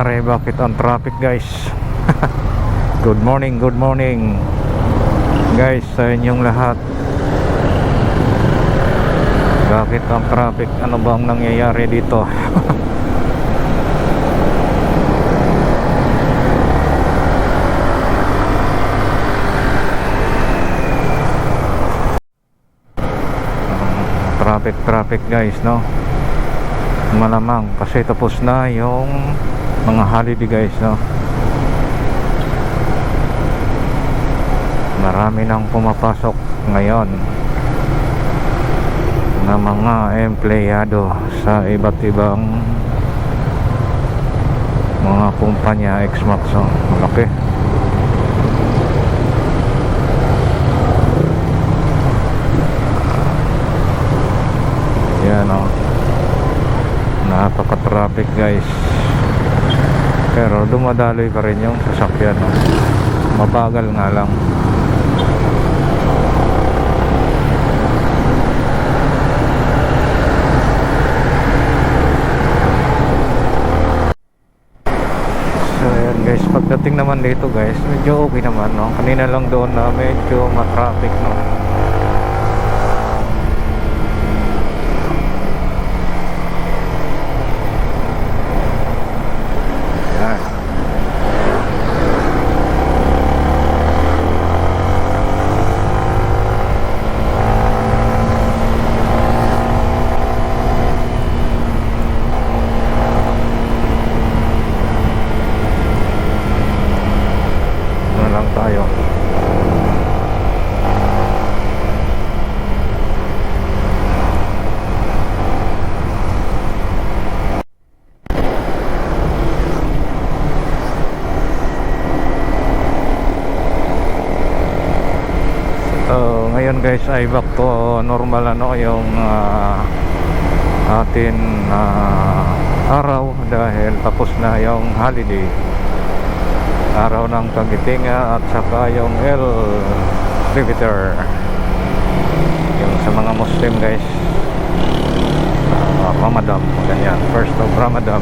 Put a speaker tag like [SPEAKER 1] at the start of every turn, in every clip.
[SPEAKER 1] nangyayari? Bakit ang traffic guys? good morning, good morning Guys, sa inyong lahat Bakit ang traffic? Ano ba ang nangyayari dito? traffic traffic guys no malamang kasi tapos na yung mga holiday guys no? Marami nang pumapasok ngayon na mga empleyado sa iba't ibang mga kumpanya Xmax oh. malaki. Yan oh napaka traffic guys pero dumadaloy pa rin yung sasakyan. Mabagal nga lang. So yan guys. Pagdating naman dito guys medyo okay naman no? Kanina lang doon na medyo matraffic no Yan. Ano lang tayo. So, ngayon guys ay back to normal ano yung ah, atin ah, araw dahil tapos na yung holiday. Araw ng Kagitinga at saka yung El Riveter yung sa mga Muslim guys. Ah, Ramadan ganyan. First of Ramadan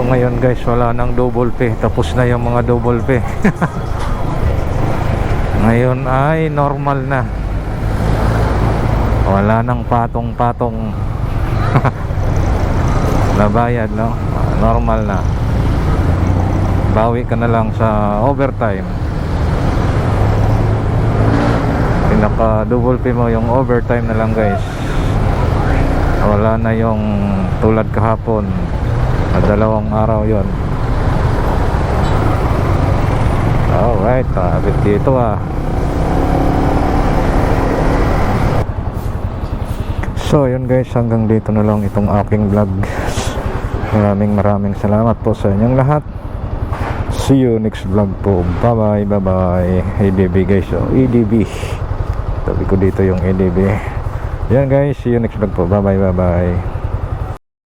[SPEAKER 1] So ngayon guys wala nang double pay. Tapos na yung mga double pay. Ngayon ay normal na. Wala nang patong-patong. Nabayad no? Normal na. Bawi ka na lang sa overtime. Pinaka double pay mo yung overtime na lang guys. Wala na yung tulad kahapon dalawang araw yon alright traffic dito ah. So yun guys. Hanggang dito na lang itong aking vlog. Maraming maraming salamat po sa inyong lahat. See you next vlog po. Bye bye bye bye EDB guys. Oh, EDB tabi ko dito yung EDB yan guys. See you next vlog po. Bye bye bye bye